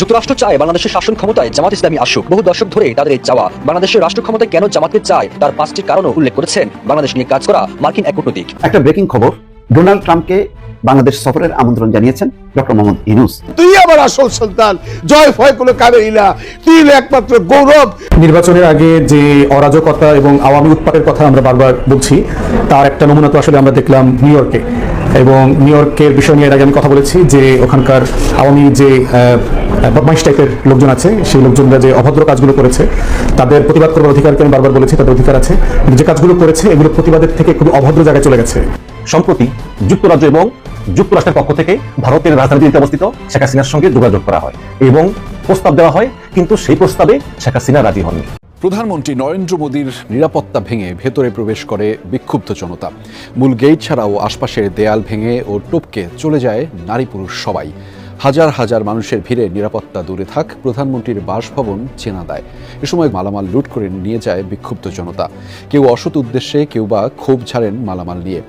যুক্তরাষ্ট্র চায় বাংলাদেশের শাসন ক্ষমতায় জামাত ইসলামী আসুক। বহু দশক ধরে তাদের এই চাওয়া বাংলাদেশের রাষ্ট্র ক্ষমতায় কেন জামাতকে চায় তার পাঁচটি কারণও উল্লেখ করেছেন বাংলাদেশ নিয়ে কাজ করা মার্কিন এক কূটনীতিক। একটা ব্রেকিং খবর ডোনাল্ড ট্রাম্পকে বাংলাদেশ সফরের আমন্ত্রণ জানিয়েছেন ডক্টর মোহাম্মদ ইনুস তুই আমার আসল সন্তান জয় ফয় কোনো কাবেই না তুই একমাত্র গৌরব। নির্বাচনের আগে যে অরাজকতা এবং আওয়ামী উৎপাতের কথা আমরা বারবার বলছি তার একটা নমুনা তো আসলে আমরা দেখলাম নিউ ইয়র্কে। এবং নিউ ইয়র্কের বিষয় নিয়ে এর আগে আমি কথা বলেছি যে ওখানকার আওয়ামী যে বদমাইশ টাইপের লোকজন আছে, সেই লোকজনরা যে অভদ্র কাজগুলো করেছে, তাদের প্রতিবাদ করার অধিকারকে আমি বারবার বলেছি, তাদের অধিকার আছে যে কাজগুলো করেছে, এগুলো প্রতিবাদের থেকে খুব অভদ্র জায়গায় চলে গেছে। সম্প্রতি যুক্তরাজ্য এবং যুক্তরাষ্ট্রের পক্ষ থেকে ভারতের রাজধানীতে অবস্থিত শেখ হাসিনার সঙ্গে যোগাযোগ করা হয় এবং প্রস্তাব দেওয়া হয়, কিন্তু সেই প্রস্তাবে শেখ হাসিনা রাজি হননি। প্রধানমন্ত্রী নরেন্দ্র মোদীর নিরাপত্তা ভেঙে ভেতরে প্রবেশ করে বিক্ষুব্ধ জনতা। মূল গেট ছাড়াও আশপাশের দেয়াল ভেঙে ও টপকে চলে যায় নারী পুরুষ সবাই। হাজার হাজার মানুষের ভিড়ে নিরাপত্তা দূরে থাক প্রধানমন্ত্রীর বাসভবন চেনা দেয় এ সময় মালামাল লুট করে নিয়ে যায় বিক্ষুব্ধ জনতা। কেউ অসৎ উদ্দেশ্যে কেউ বা ক্ষোভ ছাড়েন মালামাল নিয়ে।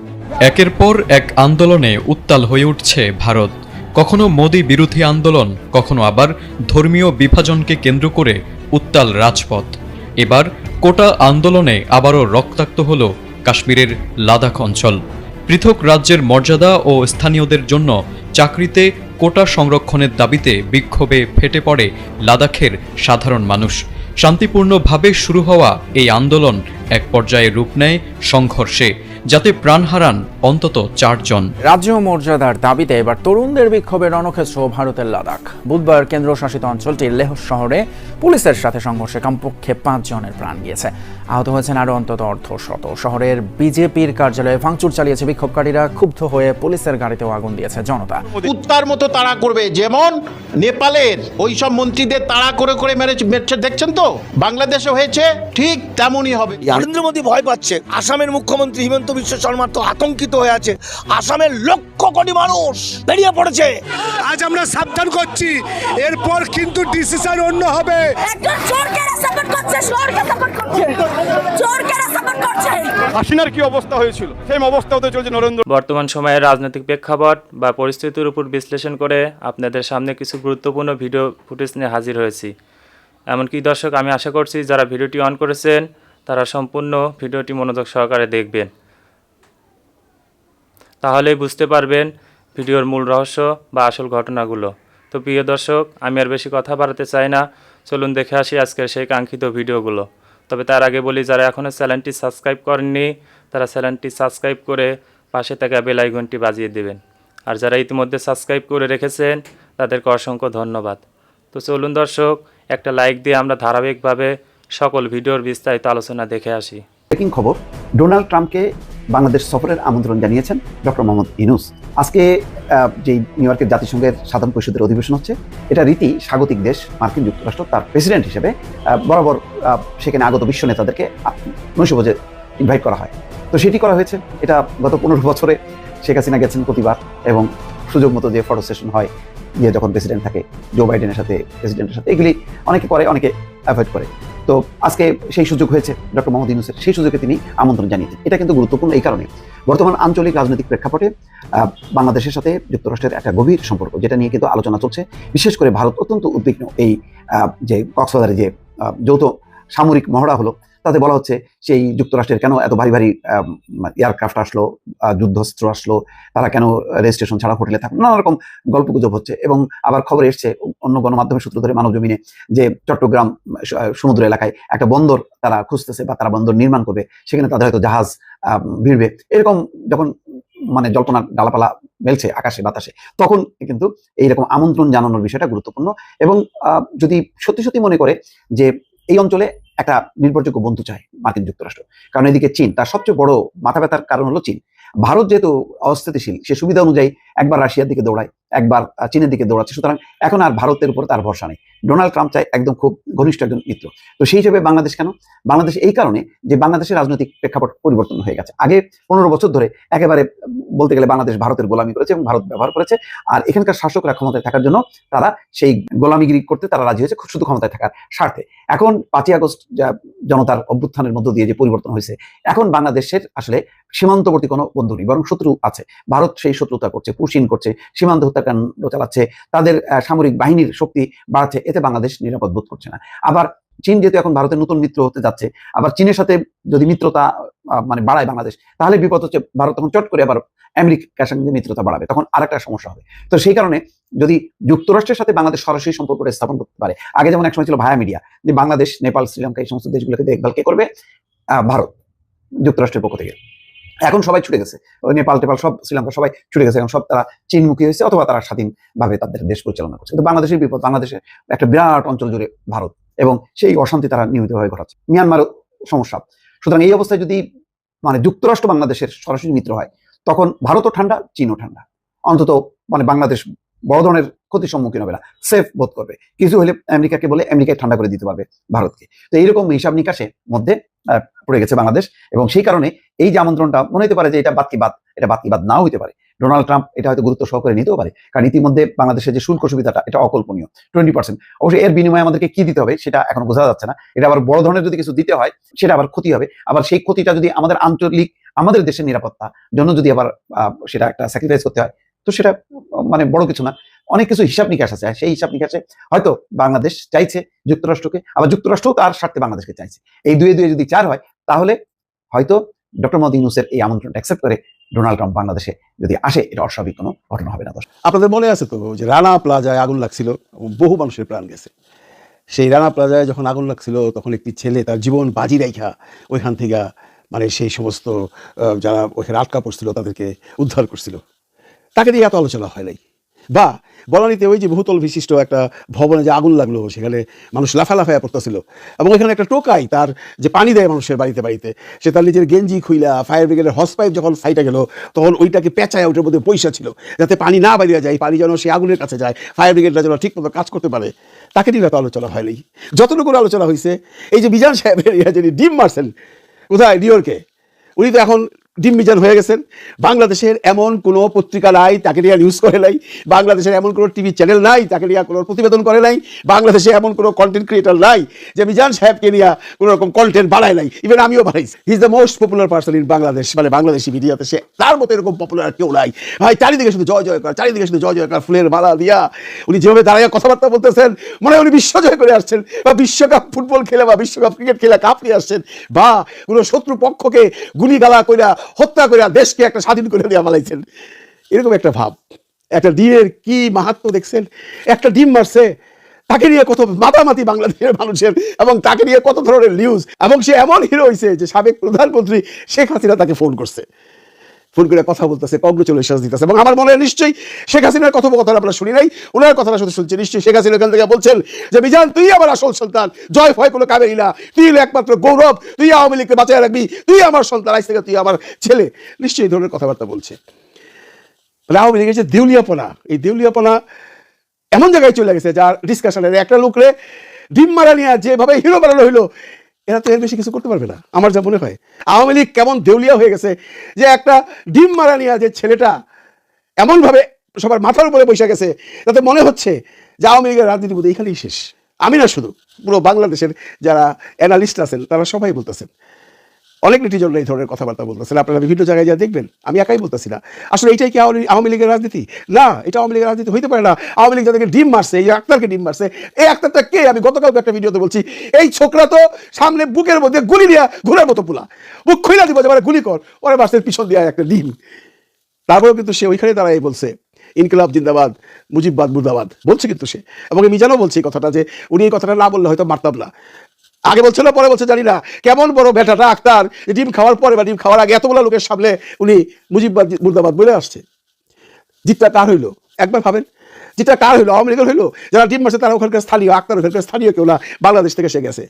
একের পর এক আন্দোলনে উত্তাল হয়ে উঠছে ভারত। কখনো মোদী বিরোধী আন্দোলন, কখনো আবার ধর্মীয় বিভাজনকে কেন্দ্র করে উত্তাল রাজপথ। এবার কোটা আন্দোলনে আবারও রক্তাক্ত হল কাশ্মীরের লাদাখ অঞ্চল। পৃথক রাজ্যের মর্যাদা ও স্থানীয়দের জন্য চাকরিতে কোটা সংরক্ষণের দাবিতে বিক্ষোভে ফেটে পড়ে লাদাখের সাধারণ মানুষ। শান্তিপূর্ণভাবে শুরু হওয়া এই আন্দোলন এক পর্যায়ে রূপ নেয় সংঘর্ষে। যাতে প্রাণ হারান অন্তত চারজন। রাজ্য মর্যাদার দাবিতে এবার তরুণদের বিক্ষোভে রণক্ষেত্র ভারতের লাদাখ। বুধবার কেন্দ্রশাসিত অঞ্চলটির লেহ শহরে পুলিশের সাথে সংঘর্ষে কমপক্ষে পাঁচ জনের প্রাণ গিয়েছে। আহত হয়েছেন আরও অন্তত অর্ধ শত। শহরের বিজেপির কার্যালয়ে ভাঙচুর চালিয়েছে বিক্ষোভকারীরা ক্ষুব্ধ হয়ে পুলিশের গাড়িতেও আগুন দিয়েছে জনতা। কুত্তার মতো তাড়া করবে। যেমন নেপালের ওই সব মন্ত্রীদের তাড়া করে করে মেরেছে দেখছেন তো? বাংলাদেশে হয়েছে ঠিক তেমনই হবে। নরেন্দ্র মোদী ভয় পাচ্ছে। আসামের মুখ্যমন্ত্রী হিমন্ত বিশ্ব শর্মা তো আতঙ্কিত হয়ে আছে। আসামের লক্ষ কোটি মানুষ বেরিয়ে পড়েছে। আজ আমরা সাবধান করছি। এরপর কিন্তু ডিসিশন অন্য হবে। একজন চোরকে সাপোর্ট করছে চোরকে সাপোর্ট করছে। চোরকে সাপোর্ট করছে। হাসিনার কি অবস্থা হয়েছিল? সেম অবস্থা হতে চলছে নরেন্দ্র বর্তমান সময়ের রাজনৈতিক প্রেক্ষাপট বা পরিস্থিতির উপর বিশ্লেষণ করে আপনাদের সামনে কিছু গুরুত্বপূর্ণ ভিডিও ফুটেজ নিয়ে হাজির হয়েছি। এমনকি দর্শক আমি আশা করছি যারা ভিডিওটি অন করেছেন তারা সম্পূর্ণ ভিডিওটি মনোযোগ সহকারে দেখবেন। তাহলেই বুঝতে পারবেন ভিডিওর মূল রহস্য বা আসল ঘটনাগুলো। তো প্রিয় দর্শক, আমি আর বেশি কথা বাড়াতে চাই না। চলুন দেখে আসি আজকের সেই কাঙ্ক্ষিত ভিডিওগুলো। তবে তার আগে বলি, যারা এখনও চ্যানেলটি সাবস্ক্রাইব করেননি, তারা চ্যানেলটি সাবস্ক্রাইব করে পাশে থাকা বেল আইকনটি বাজিয়ে দেবেন। আর যারা ইতিমধ্যে সাবস্ক্রাইব করে রেখেছেন, তাদেরকে অসংখ্য ধন্যবাদ। তো চলুন দর্শক, একটা লাইক দিয়ে আমরা ধারাবাহিকভাবে সকল ভিডিওর বিস্তারিত আলোচনা দেখে আসি। ব্রেকিং খবর, ডোনাল্ড ট্রাম্পকে বাংলাদেশ সফরের আমন্ত্রণ জানিয়েছেন ডক্টর মোহাম্মদ ইনুস আজকে যে নিউ ইয়র্কের জাতিসংঘের সাধারণ পরিষদের অধিবেশন হচ্ছে, এটা রীতি স্বাগতিক দেশ মার্কিন যুক্তরাষ্ট্র তার প্রেসিডেন্ট হিসেবে বরাবর সেখানে আগত বিশ্ব নেতাদেরকে নৈশভোজে ইনভাইট করা হয়। তো সেটি করা হয়েছে। এটা গত পনেরো বছরে শেখ হাসিনা গেছেন প্রতিবার এবং সুযোগ মতো যে ফটো সেশন হয়, গিয়ে যখন প্রেসিডেন্ট থাকে, জো বাইডেনের সাথে, প্রেসিডেন্টের সাথে, এগুলি অনেকে করে, অনেকে অ্যাভয়েড করে। তো আজকে সেই সুযোগ হয়েছে ডক্টর মোহাম্মদ ইউনুসের। সেই সুযোগে তিনি আমন্ত্রণ জানিয়েছেন। এটা কিন্তু গুরুত্বপূর্ণ এই কারণে। বর্তমান আঞ্চলিক রাজনৈতিক প্রেক্ষাপটে বাংলাদেশের সাথে যুক্তরাষ্ট্রের একটা গভীর সম্পর্ক, যেটা নিয়ে কিন্তু আলোচনা চলছে। বিশেষ করে ভারত অত্যন্ত উদ্বিগ্ন এই যে কক্সবাজারে যে যৌথ সামরিক মহড়া হলো তাতে বলা হচ্ছে সেই যুক্তরাষ্ট্রের কেন এত ভারী ভারী এয়ারক্রাফট আসলো যুদ্ধস্ত্র আসলো, তারা কেন রেজিস্ট্রেশন ছাড়া হোটেলে থাকল নানা রকম গল্প গুজব হচ্ছে এবং আবার খবর এসছে অন্য গণমাধ্যমের সূত্র ধরে মানব জমিনে যে চট্টগ্রাম সমুদ্র এলাকায় একটা বন্দর তারা খুঁজতেছে বা তারা বন্দর নির্মাণ করবে, সেখানে তাদের হয়তো জাহাজ ভিড়বে। এরকম যখন মানে জল্পনার ডালাপালা মেলছে আকাশে, বাতাসে, তখন কিন্তু এইরকম আমন্ত্রণ জানানোর বিষয়টা গুরুত্বপূর্ণ এবং যদি সত্যি সত্যি মনে করে যে এই অঞ্চলে একটা নির্ভরযোগ্য বন্ধু চায় মার্কিন যুক্তরাষ্ট্র। কারণ এদিকে চীন, তার সবচেয়ে বড় মাথা ব্যথার কারণ হলো চীন। ভারত যেহেতু অস্থিতিশীল, সে সুবিধা অনুযায়ী একবার রাশিয়ার দিকে দৌড়ায়। একবার চীনের দিকে দৌড়াচ্ছে। সুতরাং এখন আর ভারতের উপর তার ভরসা নেই। ডোনাল্ড ট্রাম্প চাই একদম খুব ঘনিষ্ঠ একজন মিত্র। তো সেই হিসেবে বাংলাদেশ কেন? বাংলাদেশ এই কারণে যে বাংলাদেশের রাজনৈতিক প্রেক্ষাপট পরিবর্তন হয়ে গেছে। আগে পনেরো বছর ধরে একেবারে বলতে গেলে বাংলাদেশ ভারতের গোলামি করেছে এবং ভারত ব্যবহার করেছে। আর এখানকার শাসকরা ক্ষমতায় থাকার জন্য তারা সেই গোলামিগিরি করতে তারা রাজি হয়েছে শুধু ক্ষমতায় থাকার স্বার্থে। এখন পাঁচই আগস্ট যা জনতার অভ্যুত্থানের মধ্য দিয়ে যে পরিবর্তন হয়েছে, এখন বাংলাদেশের আসলে সীমান্তবর্তী কোনো বন্ধু নেই, বরং শত্রু আছে। ভারত সেই শত্রুতা করছে, পুশিন করছে, সীমান্ত হত্যা হত্যাকাণ্ড চালাচ্ছে, তাদের সামরিক বাহিনীর শক্তি বাড়াচ্ছে, এতে বাংলাদেশ নিরাপদ বোধ করছে না। আবার চীন যেহেতু এখন ভারতের নতুন মিত্র হতে যাচ্ছে, আবার চীনের সাথে যদি মিত্রতা মানে বাড়ায় বাংলাদেশ, তাহলে বিপদ হচ্ছে, ভারত তখন চট করে আবার আমেরিকার সঙ্গে মিত্রতা বাড়াবে, তখন আরেকটা সমস্যা হবে। তো সেই কারণে যদি যুক্তরাষ্ট্রের সাথে বাংলাদেশ সরাসরি সম্পর্কটা স্থাপন করতে পারে, আগে যেমন একসময় ছিল ভায়া মিডিয়া, যে বাংলাদেশ, নেপাল, শ্রীলঙ্কা এই সমস্ত দেশগুলোকে দেখভাল কে করবে? ভারত, যুক্তরাষ্ট্রের পক্ষ থেকে। এখন সবাই ছুটে গেছে। নেপাল, টেপাল সব, শ্রীলঙ্কা সবাই ছুটে গেছে। এখন সব তারা চীনমুখী হয়েছে অথবা তারা স্বাধীনভাবে তাদের দেশ পরিচালনা করছে। কিন্তু বাংলাদেশের বিপদ বাংলাদেশের একটা বিরাট অঞ্চল জুড়ে ভারত এবং সেই অশান্তি তারা নিয়মিতভাবে ঘটাচ্ছে। মিয়ানমারও সমস্যা। সুতরাং এই অবস্থায় যদি মানে যুক্তরাষ্ট্র বাংলাদেশের সরাসরি মিত্র হয়, তখন ভারতও ঠান্ডা, চীনও ঠান্ডা। অন্তত মানে বাংলাদেশ বড় ধরনের ক্ষতির সম্মুখীন হবে না। সেফ বোধ করবে। কিছু হলে আমেরিকাকে বলে আমেরিকায় ঠান্ডা করে দিতে পারবে ভারতকে। তো এইরকম হিসাব নিকাশে মধ্যে পড়ে গেছে বাংলাদেশ এবং সেই কারণে এই যে আমন্ত্রণটা মনে হতে পারে যে এটা বাদ এটা বাদ নাও হতে পারে। ডোনাল্ড ট্রাম্প এটা হয়তো গুরুত্ব সহকারে নিতেও পারে। কারণ ইতিমধ্যে বাংলাদেশের যে শুল্ক সুবিধাটা, এটা অকল্পনীয়। Twenty percent. অবশ্যই এর বিনিময়ে আমাদেরকে কি দিতে হবে সেটা এখনও বোঝা যাচ্ছে না। এটা আবার বড় ধরনের যদি কিছু দিতে হয়, সেটা আবার ক্ষতি হবে। আবার সেই ক্ষতিটা যদি আমাদের আঞ্চলিক, আমাদের দেশের নিরাপত্তা জন্য যদি আবার সেটা একটা স্যাক্রিফাইস করতে হয় তো সেটা মানে বড় কিছু না। অনেক কিছু হিসাব নিকাশ আছে। সেই হিসাব নিকাশে হয়তো বাংলাদেশ চাইছে যুক্তরাষ্ট্রকে, আবার যুক্তরাষ্ট্রও তার স্বার্থে বাংলাদেশকে চাইছে। এই দুয়ে দুয়ে যদি চার হয়, তাহলে হয়তো ডক্টর মোদী ইউনুসের এই আমন্ত্রণটা অ্যাকসেপ্ট করে ডোনাল্ড ট্রাম্প বাংলাদেশে যদি আসে, এটা অস্বাভাবিক কোনো ঘটনা হবে না দর্শক। আপনাদের মনে আছে তো যে রানা প্লাজায় আগুন লাগছিল, বহু মানুষের প্রাণ গেছে। সেই রানা প্লাজায় যখন আগুন লাগছিল, তখন একটি ছেলে তার জীবন বাজি রাইখা ওইখান থেকে মানে সেই সমস্ত যারা ওখানে আটকা পড়ছিল, তাদেরকে উদ্ধার করছিল। তাকে নিয়ে এত আলোচনা হয় নাই। বা বলানিতে ওই যে বহুতল বিশিষ্ট একটা ভবনে যে আগুন লাগল, সেখানে মানুষ লাফা লাফায়া পড়তেছিল। এবং ওইখানে একটা টোকাই তার যে পানি দেয় মানুষের বাড়িতে বাড়িতে, সে তার নিজের গেঞ্জি খুইলা, ফায়ার ব্রিগেডের হস পাইপ যখন ফাইটা গেল, তখন ওইটাকে পেঁচায় ওটার মধ্যে পয়সা ছিল, যাতে পানি না বাইরে যায়, পানি যেন সে আগুনের কাছে যায়, ফায়ার ব্রিগেডরা যেন ঠিক মতো কাজ করতে পারে। তাকে নিয়ে আলোচনা হয়নি যতটুকু আলোচনা হয়েছে এই যে বিজান সাহেবের যিনি ডিম মারছেন, কোথায়? নিউ ইয়র্কে। উনি তো এখন ডিম হয়ে গেছেন। বাংলাদেশের এমন কোনো পত্রিকা নাই, তাকে নিয়ে নিউজ করে নাই। বাংলাদেশের এমন কোনো টিভি চ্যানেল নাই, তাকে নিয়ে কোনো প্রতিবেদন করে নাই। বাংলাদেশে এমন কোনো কন্টেন্ট ক্রিয়েটার নাই যে মিজান সাহেবকে নিয়ে কোনো রকম কন্টেন্ট বানায় নাই। ইভেন আমিও বানাইছি he is the most popular person in Bangladesh মানে বাংলাদেশি মিডিয়াতে সে। তার মতো এরকম পপুলার কেউ নাই। ভাই, চারিদিকে শুধু জয় জয় কর চারিদিকে শুধু জয় জয় কর ফুলের মালা দিয়া। উনি যেভাবে দাঁড়াইয়া কথাবার্তা বলতেছেন, মনে হয় উনি বিশ্ব জয় করে আসছেন। বা বিশ্বকাপ ফুটবল খেলে বা বিশ্বকাপ ক্রিকেট খেলে কাপ নিয়ে আসছেন। বা কোনো শত্রু পক্ষকে গুলি গালা কইরা হত্যা করে দেশকে একটা স্বাধীন করে দেওয়া মালাইছেন এরকম একটা ভাব। একটা ডিমের কি মাহাত্ম দেখছেন? একটা ডিম মারছে, তাকে নিয়ে কত মাতামাতি বাংলাদেশের মানুষের এবং তাকে নিয়ে কত ধরনের নিউজ এবং সে এমন হিরো হয়েছে যে সাবেক প্রধানমন্ত্রী শেখ হাসিনা তাকে ফোন করছে। ফোন করে কথা বলতেছে কংগ্রেচুলেশন দিতেছে। এবং আমার মনে হয় নিশ্চয়ই শেখ হাসিনার কথোপকথন আমরা শুনি নাই ওনার কথাটা শুধু শুনছি। নিশ্চয়ই শেখ হাসিনা এখান থেকে বলছেন যে বিজান তুই আমার আসল সন্তান, জয় ভয় কোনো কাবেরি না। তুই একমাত্র গৌরব, তুই আওয়ামী লীগকে বাঁচায় রাখবি, তুই আমার সন্তান, আজ থেকে তুই আমার ছেলে। নিশ্চয়ই এই ধরনের কথাবার্তা বলছে। মানে আওয়ামী লীগের যে দেউলিয়াপনা, এই দেউলিয়াপনা এমন জায়গায় চলে গেছে, যার ডিসকাশনের একটা লোকরে ডিম মারা নিয়ে যেভাবে হিরো বানানো হইল এরা তো এর বেশি কিছু করতে পারবে না, আমার যা মনে হয়। আওয়ামী লীগ কেমন দেউলিয়া হয়ে গেছে যে একটা ডিম মারা নিয়ে যে ছেলেটা এমনভাবে সবার মাথার উপরে বসে গেছে, তাতে মনে হচ্ছে যে আওয়ামী লীগের রাজনীতি বোধ এখানেই শেষ। আমি না শুধু পুরো বাংলাদেশের যারা অ্যানালিস্ট আছেন, তারা সবাই বলতেছেন অনেক নেটিজনরা এই ধরনের কথাবার্তা বলতেছেন। আপনারা বিভিন্ন জায়গায় যা দেখবেন, আমি একাই বলতেছি না। আসলে এটাই কি আওয়ামী লীগের রাজনীতি? না, এটা আওয়ামী লীগের রাজনীতি হইতে পারে না। আওয়ামী লীগ যাদেরকে ডিম মারছে, এই আক্তারকে ডিম মারছে, এই আক্তারটা কে? আমি গতকাল একটা ভিডিওতে বলছি, এই ছোকরা তো সামনে বুকের মধ্যে গুলি দিয়া ঘোরার মতো পোলা। বুক খুইলা দিব যে গুলি কর। ওরা মাসের পিছন দিয়ে একটা ডিম। তারপরেও কিন্তু সে ওইখানে দাঁড়াই বলছে, ইনকিলাব জিন্দাবাদ, মুজিববাদ মুর্দাবাদ। বলছে কিন্তু সে। এবং মিজানও বলছে এই কথাটা যে, উনি এই কথাটা না বললে হয়তো মারতাম না। আগে বলছে না পরে বলছে, জানি না। কেমন বড় বেটাটা আক্তার? ডিম খাওয়ার পরে বা ডিম খাওয়ার আগে এতগুলো লোকের সামনে উনি মুজিববাদ, মুর্দাবাদ বলে আসছে। জিতটা কার হইল? একবার ভাবেন। জিতটা কার হইল? আওয়ামী লীগের হইল? যারা ডিম মাসে তারা ওখানকার স্থানীয়, আক্তার ওখানকার স্থানীয় কেউ না। বাংলাদেশ থেকে সে গেছে।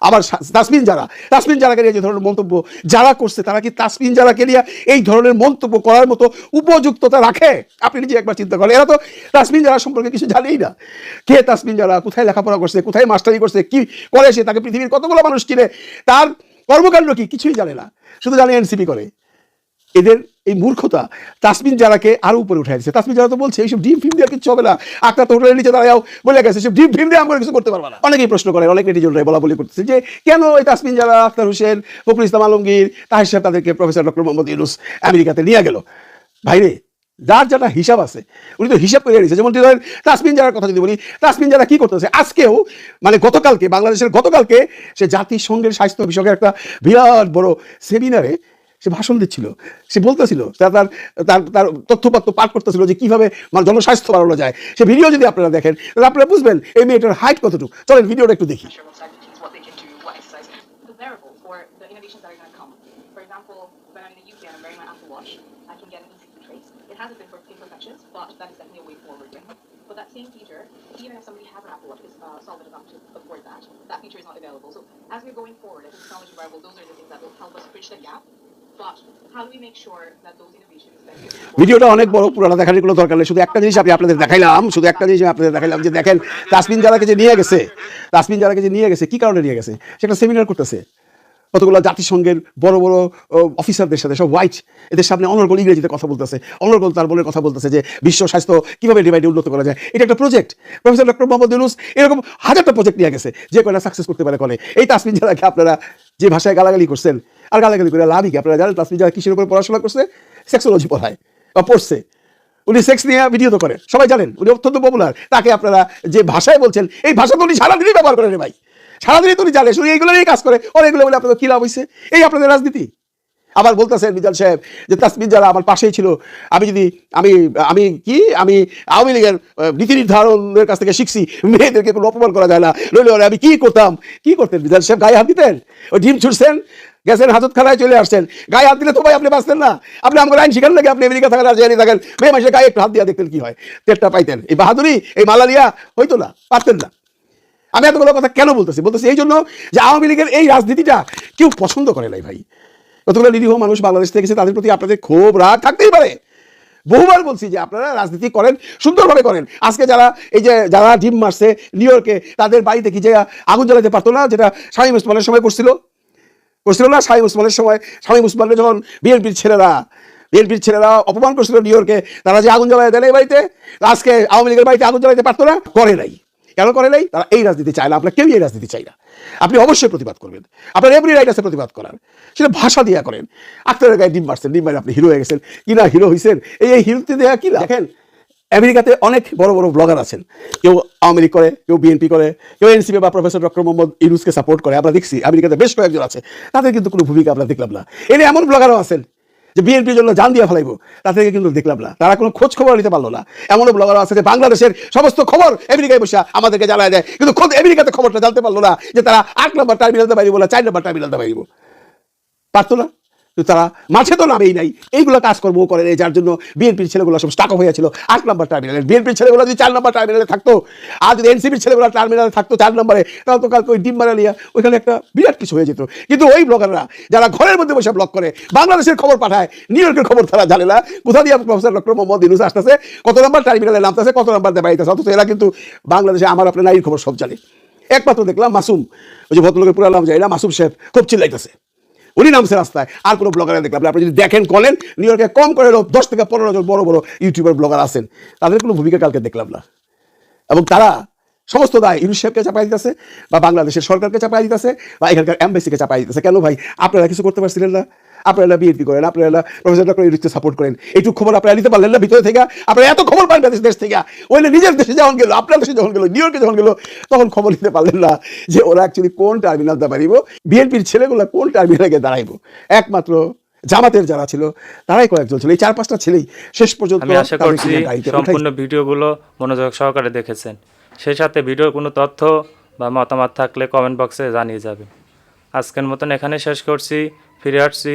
আবার তাসমিন যারা, তাসমিন যারাকে নিয়ে যে ধরনের মন্তব্য যারা করছে, তারা কি তাসমিন যারাকে নিয়ে এই ধরনের মন্তব্য করার মতো উপযুক্ততা রাখে? আপনি নিজে একবার চিন্তা করেন। এরা তো তাসমিন যারা সম্পর্কে কিছু জানেই না। কে তাসমিন যারা, কোথায় লেখাপড়া করছে, কোথায় মাস্টারি করছে, কি করে সে, তাকে পৃথিবীর কতগুলো মানুষ চিনে? তার কর্মকাণ্ড কি? কিছুই জানে না। শুধু জানে এনসিপি করে। এদের এই মূর্খতা। তাসমিন যারাকে আরও উপরে উঠে দিচ্ছে তাসমিন যারা তো বলছে, এইসব ডিম ফিম দিয়ে কিচ্ছু হবে না। আক্তার তো হোটেলের নিচে দাঁড়াও। বলে গেছে সব ডিম ফিম দিয়ে আমরা কিছু করতে পারব না। অনেকেই প্রশ্ন করে, অনেক নেটিজনরাই বলা বলি করতেছে যে, কেন এই তাসমিন যারা আক্তার হোসেন, ফখরুল ইসলাম আলমগীর, তাহের সাহেব তাদেরকে প্রফেসর ডক্টর মোহাম্মদ ইউনুস আমেরিকাতে নিয়ে গেল? ভাইরে যার যারা হিসাব আছে, উনি তো হিসাব করে নিয়েছে যেমন ধরেন, তাসমিন যারার কথা যদি বলি, তাসমিন যারা কি করতেছে? আজকেও মানে গতকালকে, বাংলাদেশের গতকালকে, সে জাতিসংঘের স্বাস্থ্য বিষয়কের একটা বিরাট বড় সেমিনারে সে ভাষণ দিচ্ছিল সে বলতেছিল তার তার তার তার তথ্যপত্র পাঠ করতেছিল যে কীভাবে মানে জনস্বাস্থ্য বাড়ানো যায় সে ভিডিও যদি আপনারা দেখেন তাহলে আপনারা বুঝবেন এই মেয়েটার হাইট কতটুকু চলেন ভিডিওটা একটু দেখি that feature, even if somebody has an Apple Watch, is uh, solid enough to afford that. That feature is not available. So as we're going forward as technology wearable, those are the things that will help us bridge the gap. ভিডিওটা অনেক বড়, পুরানো দেখার কোনো দরকার নেই। শুধু একটা জিনিস আমি আপনাদের দেখাইলাম, শুধু একটা জিনিস আমি আপনাদের দেখাইলাম যে দেখেন তাসমিন যারাকে যে নিয়ে গেছে তাসমিন যারাকে যে নিয়ে গেছে, কি কারণে নিয়ে গেছে? সেটা সেমিনার করতেছে। কতগুলো জাতিসংঘের বড় বড় অফিসারদের সাথে, সব হোয়াইট এদের সামনে অনর্গল ইংরেজিতে কথা বলতেছে। অনর্গল তার বোনের কথা বলতেছে যে, বিশ্ব স্বাস্থ্য কীভাবে ডিভাইডে উন্নত করা যায়? এটা একটা project professor doctor Mohammad Yunus এরকম হাজারটা প্রজেক্ট নিয়ে গেছে, যে কয়টা সাকসেস করতে পারে করে এই তাসমিন যারাকে আপনারা যে ভাষায় গালাগালি করছেন, আর গালাগালি করে লাভই কি? আপনারা জানেন তাসমি যারা কিসের উপরে পড়াশোনা করছে? সেক্সোলজি পড়ায়, বা পড়ছে। উনি সেক্স নিয়ে ভিডিও তো করে, সবাই জানেন, উনি অত্যন্ত পপুলার তাকে আপনারা যে ভাষায় বলছেন, এই ভাষা তো উনি সারাদিনই ব্যবহার করেন ভাই। সারাদিনই তো উনি জানে, শুধু এইগুলো নিয়ে কাজ করে ওর এগুলো বলে আপনাদের কী লাভ হয়েছে এই আপনাদের রাজনীতি? আবার বলতেছেন মিজাল সাহেব যে তাসমিন যারা আমার পাশেই ছিল, আমি যদি, আমি আমি কি? আমি আওয়ামী লীগের নীতি নির্ধারণের কাছ থেকে শিখছি, মেয়েদেরকে কোনো অপমান করা যায় না। নইলে আমি কি করতাম? কি করতেন মিজাল সাহেব? গায়ে হাত দিতেন? ওই ডিম ছুটছেন গেছেন হাজতখানায়, চলে আসছেন। গায়ে হাত দিলে তো ভাই আপনি বাঁচতেন না। আপনি আমার আইন শিখান নাকি? আপনি আমেরিকা থাকেন আর জেনে থাকেন। মেয়ে মাসে গায়ে একটু হাত দিয়ে দেখতেন কি হয়। তেলটা পাইতেন। এই বাহাদুরি, এই মালালিয়া হইতো না, পারতেন না। আমি এতগুলো কথা কেন বলতেছি? বলতেছি এই জন্য যে আওয়ামী লীগের এই রাজনীতিটা কেউ পছন্দ করে নাই ভাই। কতগুলো নিরীহ মানুষ বাংলাদেশ থেকে তাদের প্রতি আপনাদের ক্ষোভ, রাগ থাকতেই পারে। বহুবার বলছি যে আপনারা রাজনীতি করেন, সুন্দরভাবে করেন। আজকে যারা এই যে, যারা ডিম মারছে নিউ ইয়র্কে তাদের বাড়িতে কি যে আগুন জ্বালাতে পারতো না, যেটা শামীম উসমানের সময় করছিল? করছিল না শামীম ওসমানের সময়? শামীম ওসমানের যখন বিএনপির ছেলেরা বিএনপির ছেলেরা অপমান করছিল নিউ ইয়র্কে তারা যে আগুন জ্বালায় দেয় এই বাড়িতে? আজকে আওয়ামী লীগের বাড়িতে আগুন জ্বালাতে পারতো না? করে নাই। কেন করে নাই? তারা এই রাজনীতি চায় না। আপনার কেউই এই রাজনীতি চাই না। আপনি অবশ্যই প্রতিবাদ করবেন। আপনার এভরি রাইট আছে প্রতিবাদ করার। সেটা ভাষা দিয়া করেন। আক্তারের গায়ে ডিম মারছেন ডিম মারে আপনি হিরো হয়ে গেছেন। কি না হিরো হয়েছেন এই এই হিরোতে দেয়া কি? দেখেন আমেরিকাতে অনেক বড় বড় ব্লগার আছেন। কেউ আওয়ামী লীগ করে কেউ বিএনপি করে কেউ এনসিপি বা প্রফেসর ডক্টর মোহাম্মদ ইউনুসকে সাপোর্ট করে। আমরা দেখছি আমেরিকাতে বেশ কয়েকজন আছে। তাদের কিন্তু কোনো ভূমিকা আমরা দেখলাম না। এনে এমন ব্লগারও আছেন যে বিএনপির জন্য জান দিয়ে ফেলাইবো তা থেকে কিন্তু দেখলাম না। তারা কোনো খোঁজ খবর নিতে পারল না। এমনও ব্লগার আছে যে বাংলাদেশের সমস্ত খবর আমেরিকায় বসে আমাদেরকে জানায় দেয়, কিন্তু খোঁজ আমেরিকাতে খবরটা জানতে পারল না যে তারা আট নম্বর টার্মিনালতে পারিব না চার নম্বর টার্মিনালতে পারিব পারতো না? কিন্তু তারা মাঠে তো নামেই নাই। এইগুলো কাজকর্ম করে নেই, যার জন্য বিএনপির ছেলেগুলো সব স্টাক হয়ে ছিল। আট নম্বর টার্মিনালে বিএনপির ছেলেগুলো যদি চার নম্বর টার্মিনালে থাকতো, আর যদি এনসিপির ছেলেগুলো টার্মিনালে থাকতো চার নম্বরে তাহলে তো কালকে ওই ডিম মারালিয়া ওইখানে একটা বিরাট কিছু হয়ে যেত। কিন্তু ওই ব্লগাররা যারা ঘরের মধ্যে বসে ব্লগ করে, বাংলাদেশের খবর পাঠায় নিউ ইয়র্কের খবর তারা জানে না। কোথা দিয়ে প্রফেসর ডক্টর মোহাম্মদ ইউনুস আসতেছে, কত নম্বর টার্মিনালে নামতেছে, কত নম্বর বাড়িতে অথচ এরা কিন্তু বাংলাদেশে আমার আপনার নারীর খবর সব জানে। একমাত্র দেখলাম মাসুম, ওই যে ভদ্রলোকের পুরা নাম যায় না, মাসুম সাহেব খুব চিল্লাইতেছে। উনি নামছে রাস্তায়। আর কোনো ব্লগার দেখলাম। আপনি যদি দেখেন, কলেন নিউ ইয়র্কে কম করে দশ থেকে পনেরো জন বড় বড় ইউটিউবার ব্লগার আছেন, তাদের কোনো ভূমিকা কালকে দেখলাম না। এবং তারা সমস্ত দায় ইউনিসেফকে চাপাই দিতেছে, বা বাংলাদেশের সরকারকে চাপাই দিতেছে, বা এখানকার অ্যাম্বাসিকে চাপাই দিতেছে। কেন ভাই? আপনারা কিছু করতে পারছিলেন না। আপনারা বিএনপি করেন আপনারা প্রফেসর ডক্টর ইউনুসকে সাপোর্ট করেন। এইটুকু খবর আপনারা নিতে পারলেন না ভিতরে থেকে। আপনারা এত খবর পান দেশ দেশ থেকে। ওইলে নিজের দেশে যখন গেল আপনার দেশে যখন গেল নিউ ইয়র্কে যখন গেল তখন খবর নিতে পারলেন না যে ওরা অ্যাকচুয়ালি কোন টার্মিনালটা পারিব বিএনপির ছেলেগুলো কোন টার্মিনালে দাঁড়াইব। একমাত্র জামাতের যারা ছিল তারাই কয়েকজন ছিল। এই চার পাঁচটা ছেলেই শেষ পর্যন্ত আমি আশা করছি সম্পূর্ণ ভিডিওগুলো মনোযোগ সহকারে দেখেছেন। সেই সাথে ভিডিওর কোনো তথ্য বা মতামত থাকলে কমেন্ট বক্সে জানিয়ে যাবেন। আজকের মতন এখানে শেষ করছি। ফিরে আসছি